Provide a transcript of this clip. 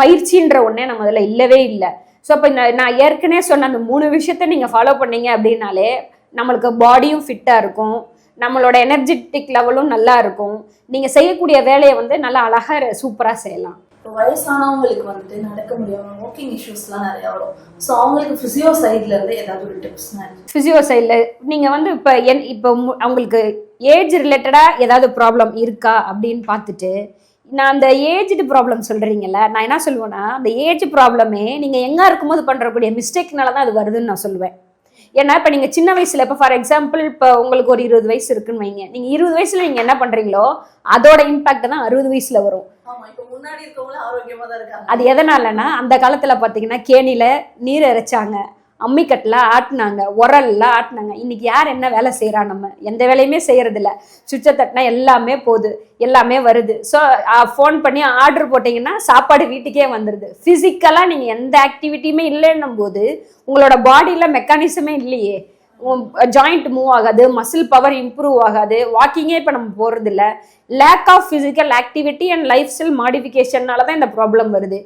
பயிற்சின்ற ஒன்றே நம்ம அதில் இல்லவே இல்லை. ஸோ அப்போ நான் ஏற்கனவே சொன்ன அந்த மூணு விஷயத்த நீங்கள் ஃபாலோ பண்ணீங்க அப்படின்னாலே நம்மளுக்கு பாடியும் ஃபிட்டாக இருக்கும். நம்மளோட எனர்ஜெட்டிக் லெவலும் நல்லா இருக்கும். நீங்கள் செய்யக்கூடிய வேலையை வந்து நல்லா அழகாக சூப்பராக செய்யலாம். இப்போ வயசானவங்களுக்கு வந்துட்டு நடக்க முடியாம வாக்கிங் இஷ்யூஸ்லாம் நிறைய வரும். ஸோ அவங்களுக்கு ஃபிசியோ சைட்ல இருந்து ஏதாவது ஒரு டிப்ஸ்னா ஃபிசியோ சைடில் நீங்கள் வந்து இப்போ என் இப்போ அவங்களுக்கு ஏஜ் ரிலேட்டடாக ஏதாவது ப்ராப்ளம் இருக்கா அப்படின்னு பார்த்துட்டு நான் அந்த ஏஜ்டு ப்ராப்ளம் சொல்கிறீங்கல்ல நான் என்ன சொல்லுவேன்னா அந்த ஏஜ் ப்ராப்ளமே நீங்கள் எங்கே இருக்கும்போது பண்ணுறக்கூடிய மிஸ்டேக்னால தான் அது வருதுன்னு நான் சொல்லுவேன். ஏன்னா இப்போ நீங்கள் சின்ன வயசில் இப்போ ஃபார் எக்ஸாம்பிள் இப்போ உங்களுக்கு ஒரு இருபது வயசு இருக்குன்னு வைங்க. நீங்கள் இருபது வயசில் நீங்கள் என்ன பண்ணுறீங்களோ அதோட இம்பாக்ட் தான் அறுபது வயசில் வரும். அது எதனாலனா அந்த காலத்தில் பார்த்தீங்கன்னா கேணியில் நீர் இறைச்சாங்க அம்மிக்கட்டில் ஆட்டினாங்க உரல்ல ஆட்டினாங்க. இன்னைக்கு யார் என்ன வேலை செய்கிறா நம்ம? எந்த வேலையுமே செய்கிறதில்ல சுவிட்சை தட்டினா எல்லாமே போகுது எல்லாமே வருது. ஸோ ஃபோன் பண்ணி ஆர்டர் போட்டிங்கன்னா சாப்பாடு வீட்டுக்கே வந்துடுது ஃபிசிக்கலாக நீங்கள் எந்த ஆக்டிவிட்டியுமே இல்லைன்னும் போது உங்களோட பாடியில் மெக்கானிசமே இல்லையே. ஜாயிண்ட் மூவ் ஆகாது மசில் பவர் இம்ப்ரூவ் ஆகாது. வாக்கிங்கே இப்போ நம்ம போகிறதில்ல lack of physical activity and lifestyle மாடிஃபிகேஷன்னால தான் இந்த ப்ராப்ளம் வருது.